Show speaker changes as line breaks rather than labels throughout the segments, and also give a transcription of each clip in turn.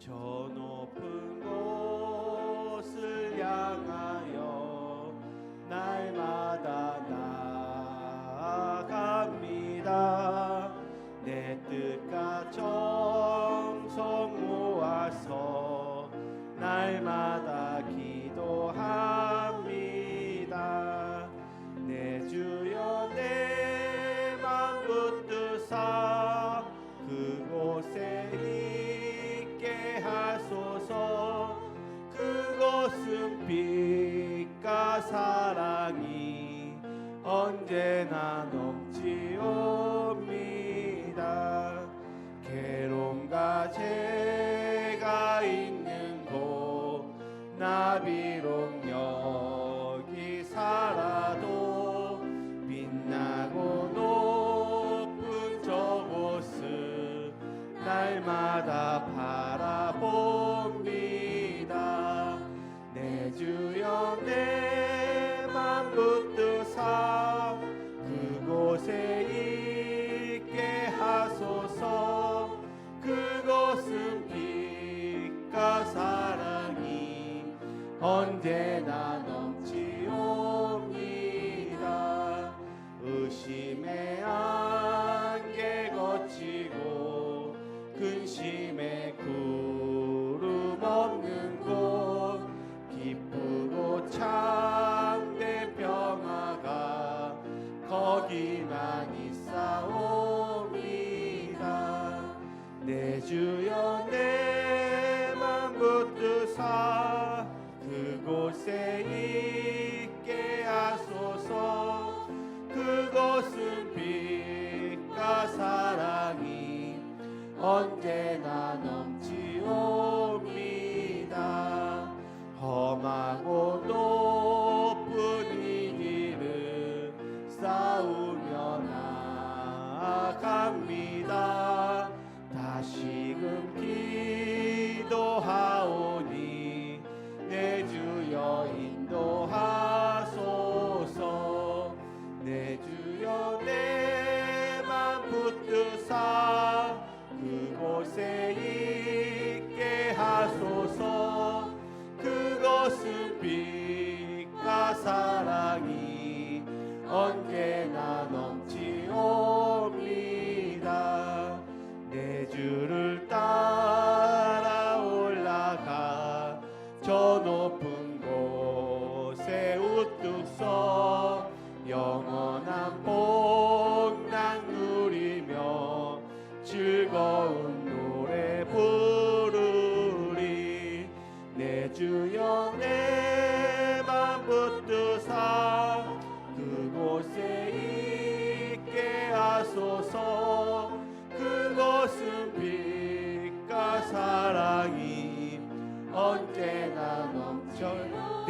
저 높은 곳을 향하여 날마다 나아갑니다. 내 뜻과 정성 모아서 날마다 기도합니다. 내 주여 내맘 붙드사 웃음빛과 사랑이 언제나 넘치옵니다. 괴로움과 죄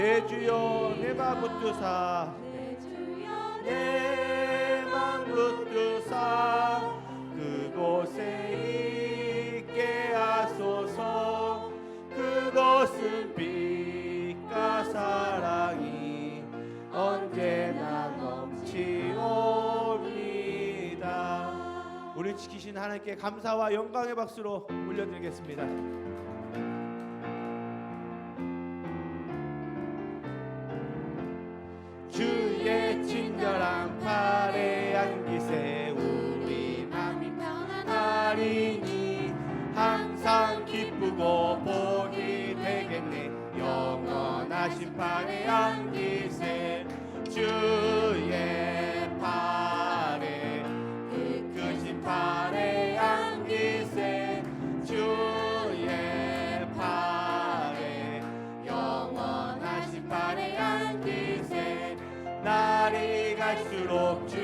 내 주여 내맘 붙드사. 내맘 붙드사. 그곳에 있게 하소서. 그것은 빛과 사랑이 언제나 넘치옵니다. 우리 지키신 하나님께 감사와 영광의 박수로 올려드리겠습니다. 발에 안기세. 주의 발에 그 크신 발에 안기세. 주의 발에 영원하신 발에 안기세. 날이 갈수록 주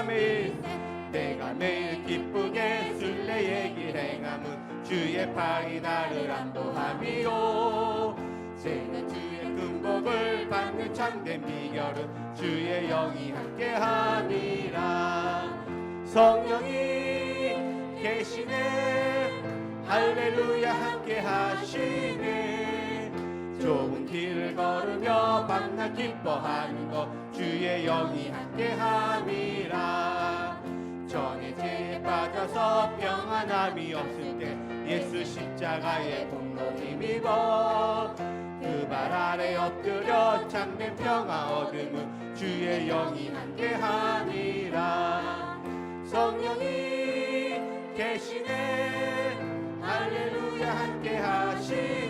내가 매일 내가 매일 기쁘게 술래의 길 행함은 주의 팔이 나를 안보함이요. 제가 주의 금복을 받는 참된 비결은 주의 영이 함께함이라. 성령이 계시네. 할렐루야 함께하시네. 좁은 길을 걸으며 밤낮 기뻐하는 것 주의 영이 함께함이라. 전에 죄에 빠져서 평안함이 없을 때 예수 십자가의 공로 힘입어. 그발 아래 엎드려 참된 평화 얻음은 주의 영이 함께함이라. 성령이 계시네. 할렐루야 함께하시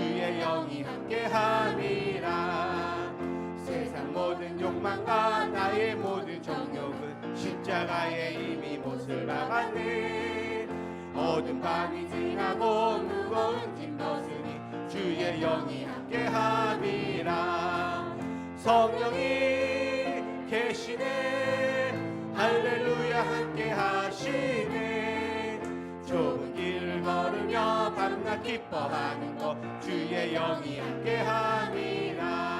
주의 영이 함께함이라. 세상 모든 욕망과 나의 모든 정욕은 십자가에 이미 못을 박았네. 어둠 밤이 지나고 무거운 짐 벗으니 주의 영이 함께함이라. 성령이 계시네. 할렐루야 기뻐하는 것 주의 영이 함께함이라.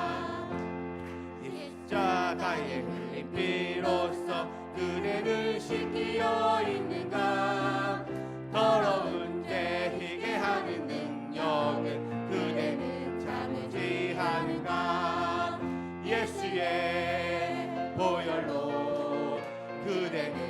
십자가의 흘린 피로써 그대는 씻기어 있는가 더러운 죄 희게 하는 능력은 그대는 참지 하는가 예수의 보혈로 그대는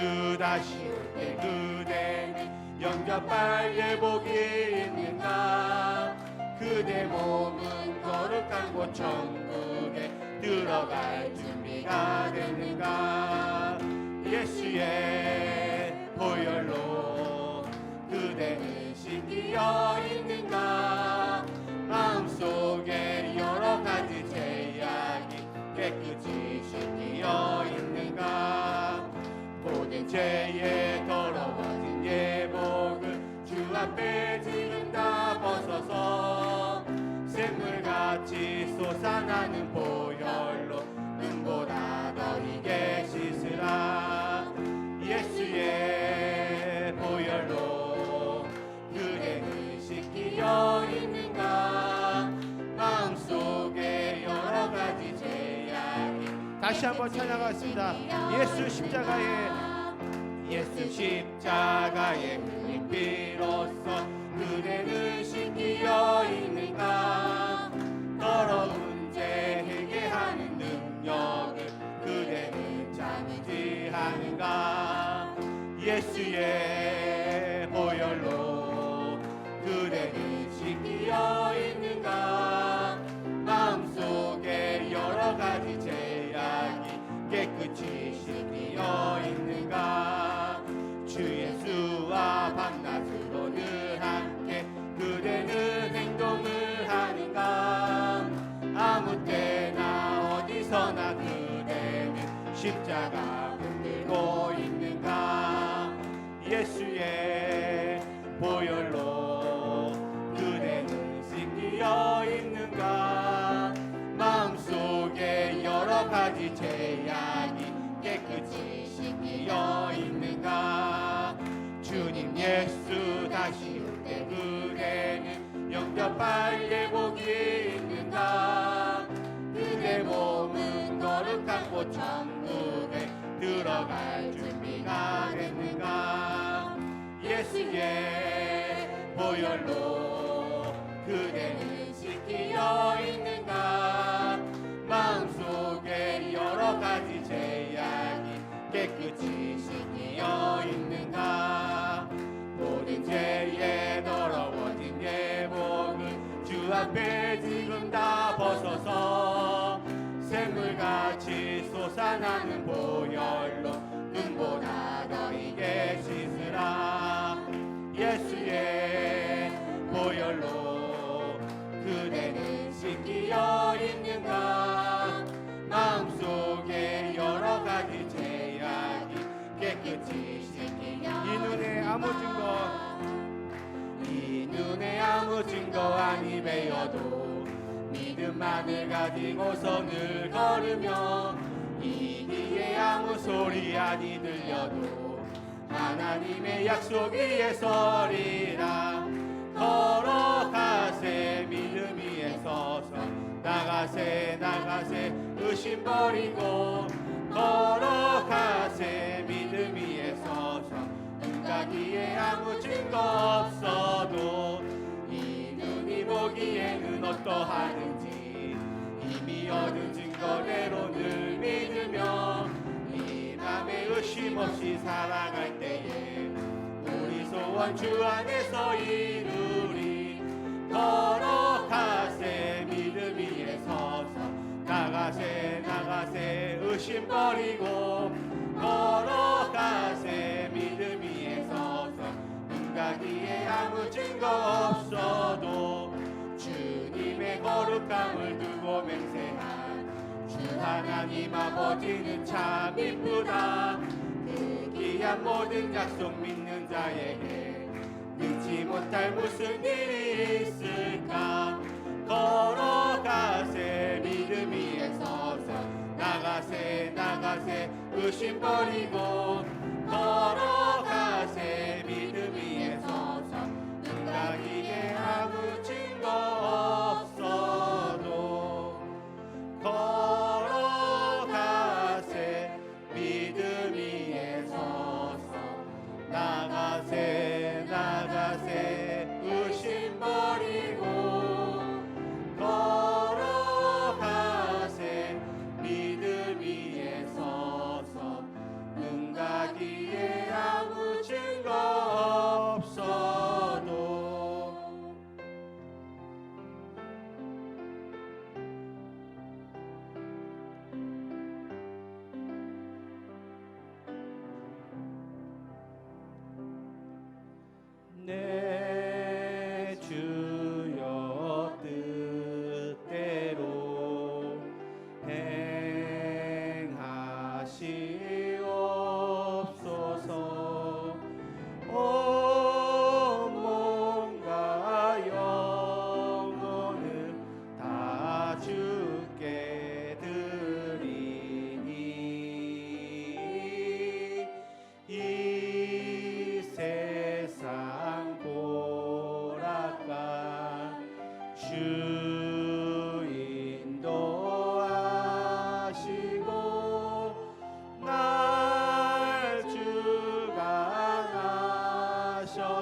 예수 다시 올 때 그대는 영접할 예복이 있는가? 그대 몸은 거룩한 곳 천국에 들어갈 준비가 됐는가? 예수의 다시 한번 찬양하겠습니다. 예수 십자가에. 예수 흘린 피로써 그대는 씻기어 있는가? 더러운 죄 회개하는 능력을 그대는 참지 하는가? 예수의 십자가 흔들고 있는가? 예수의 보혈로 그대는 씻기어 있는가? 마음속에 여러 가지 제약이 깨끗이 씻기어 있는가? 주님 예수 다시 올 때 그대는 영접할 예고 앞에 지금 다 벗어서. 샘물같이 솟아나는 보혈로 눈보다 너희게 씻으라. 예수의 보혈로 그대는 씻기어 있는가? 마음속에 여러 가지 죄악이 깨끗이 씻기어 이 눈에 아무 증거 이 눈에 아무 증거 아니 배어도 믿음만을 가지고서 늘 걸으며 이 귀에 아무 소리 아니 들려도 하나님의 약속 위에 서리라. 걸어가세 믿음 위에 서서 나가세 나가세 의심 버리고 걸어가세 아무 증거 없어도 이 눈이 보기에는 어떠하는지 이미 얻은 증거대로 늘 믿으며 이 맘에 의심 없이 살아갈 때에 우리 소원 주 안에서 이루리 걸어가세 믿음 위에 서서 나가세 나가세 의심 버리고 증거 없어도 주님의 거룩함을 두고 맹세한 주 하나님 아버지는 참 이쁘다. 그 귀한 모든 약속 믿는 자에게 믿지 못할 무슨 일이 있을까? 걸어가세 믿음 위에 서서 나가세 나가세 의심 버리고 걸어가세 믿음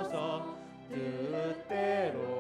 주관하셔서. 뜻대로